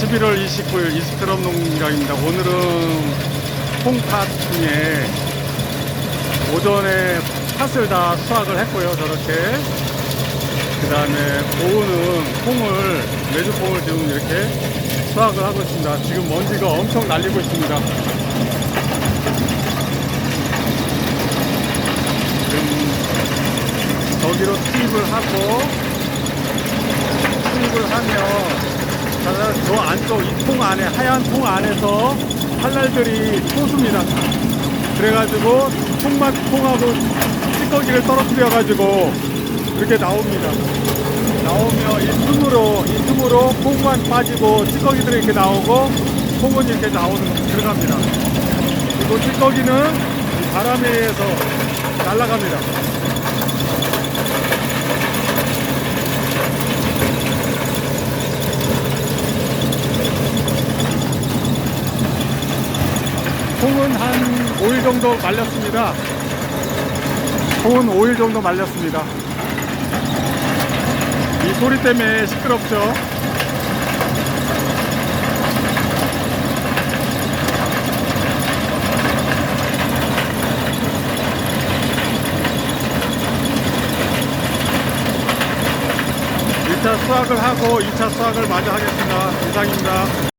11월 29일 이스트럼 농장입니다. 오늘은 콩팥 중에 오전에 팥을 다 수확을 했고요. 저렇게. 그 다음에 오후는 콩을, 메주콩을 지금 이렇게 수확을 하고 있습니다. 지금 먼지가 엄청 날리고 있습니다. 지금 저기로 투입을 하고 투입을 하면 자, 저 안쪽 이 통 안에 하얀 통 안에서 칼날들이 토수입니다. 그래가지고 통만 통하고 찌꺼기를 떨어뜨려 가지고 이렇게 나옵니다. 나오면 이 틈으로 이 틈으로 콩만 빠지고 찌꺼기들이 이렇게 나오고 콩은 이렇게 나오는 들어갑니다. 그리고 찌꺼기는 이 바람에 의해서 날아갑니다. 콩은 한 5일 정도 말렸습니다. 콩은 5일 정도 말렸습니다. 이 소리 때문에 시끄럽죠. 일차 수확을 하고 2차 수확을 마저 하겠습니다. 이상입니다.